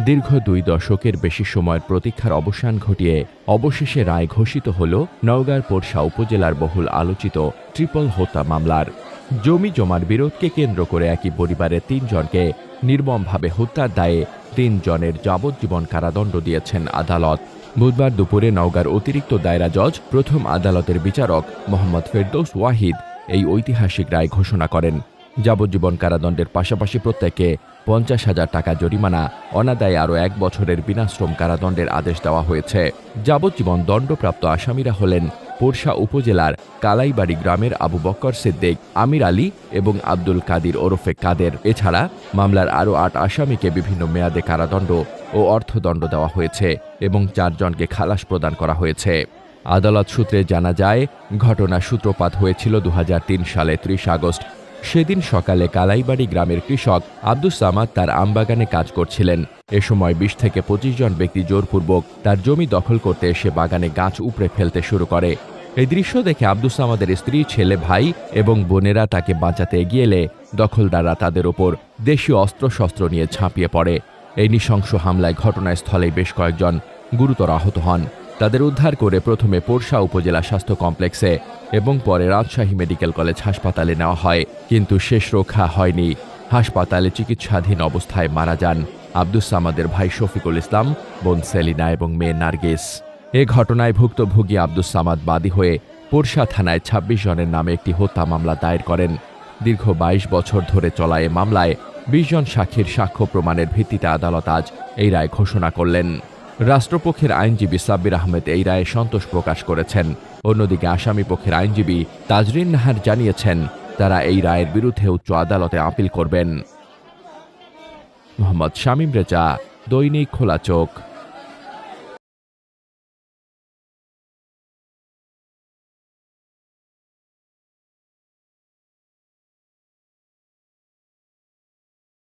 দীর্ঘ দুই দশকের বেশি সময়ের প্রতীক্ষার অবসান ঘটিয়ে অবশেষে রায় ঘোষিত হল নওগাঁর পোরশা উপজেলার বহুল আলোচিত ট্রিপল হত্যা মামলার। জমি জমার বিরোধকে কেন্দ্র করে একই পরিবারের তিনজনকে নির্মমভাবে হত্যার দায়ে তিনজনের যাবজ্জীবন কারাদণ্ড দিয়েছেন আদালত। বুধবার দুপুরে নওগাঁর অতিরিক্ত দায়রা জজ, প্রথম আদালতের বিচারক মোহাম্মদ ফেরদৌস ওয়াহিদ এই ঐতিহাসিক রায় ঘোষণা করেন। যাবজ্জীবন কারাদণ্ডের পাশাপাশি প্রত্যেককে পঞ্চাশ হাজার টাকা জরিমানা। অনাদায়ে আরও এক বছরের বিনাশ্রম কারাদণ্ডের আদেশ দেওয়া হয়েছে। যাবজ্জীবন দণ্ডপ্রাপ্ত আসামিরা হলেন পোরশা উপজেলার কালাইবাড়ি গ্রামের আবু বক্কর সিদ্দিক, আমির আলী এবং আব্দুল কাদির ওরফে কাদের। এছাড়া মামলার আরও আট আসামিকে বিভিন্ন মেয়াদে কারাদণ্ড ও অর্থদণ্ড দেওয়া হয়েছে এবং চারজনকে খালাস প্রদান করা হয়েছে। আদালত সূত্রে জানা যায় ঘটনা সূত্রপাত হয়েছিল দু হাজার তিন সালে ত্রিশ আগস্ট সেদিন সকালে কালাইবাড়ি গ্রামের কৃষক আব্দুস সামাদ তার আমবাগানে কাজ করছিলেন। এ সময় বিশ থেকে পঁচিশ জন ব্যক্তি জোরপূর্বক তার জমি দখল করতে এসে বাগানে গাছ উপড়ে ফেলতে শুরু করে। এই দৃশ্য দেখে আব্দুস সামাদের স্ত্রী, ছেলে, ভাই এবং বোনেরা তাকে বাঁচাতে এগিয়ে এলে দখলদাররা তাদের ওপর দেশীয় অস্ত্রশস্ত্র নিয়ে ঝাঁপিয়ে পড়ে। এই নৃশংস হামলায় ঘটনাস্থলে বেশ কয়েকজন গুরুতর আহত হন। তাদের উদ্ধার করে প্রথমে পোরশা উপজেলা স্বাস্থ্য কমপ্লেক্সে এবং পরে রাজশাহী মেডিকেল কলেজ হাসপাতালে নেওয়া হয়, কিন্তু শেষ রক্ষা হয়নি। হাসপাতালে চিকিৎসাধীন অবস্থায় মারা যান আব্দুস সামাদের ভাই শফিকুল ইসলাম, বোন সেলিনা এবং মেয়ে নার্গিস। এ ঘটনায় ভুক্তভোগী আব্দুস সামাদ বাদী হয়ে পোরশা থানায় ২৬ জনের নামে একটি হত্যা মামলা দায়ের করেন। দীর্ঘ ২২ বছর ধরে চলা এ মামলায় ২০ জন সাক্ষীর সাক্ষ্য প্রমাণের ভিত্তিতে আদালত আজ এই রায় ঘোষণা করলেন। রাষ্ট্রপক্ষের আইনজীবী সাব্বির আহমেদ এই রায়ে সন্তোষ প্রকাশ করেছেন। অন্যদিকে আসামি পক্ষের আইনজীবী তাজরিন নাহার জানিয়েছেন, তারা এই রায়ের বিরুদ্ধে উচ্চ আদালতে আপিল করবেন। মোহাম্মদ শামীম রেজা, দৈনিক খোলা চোখ।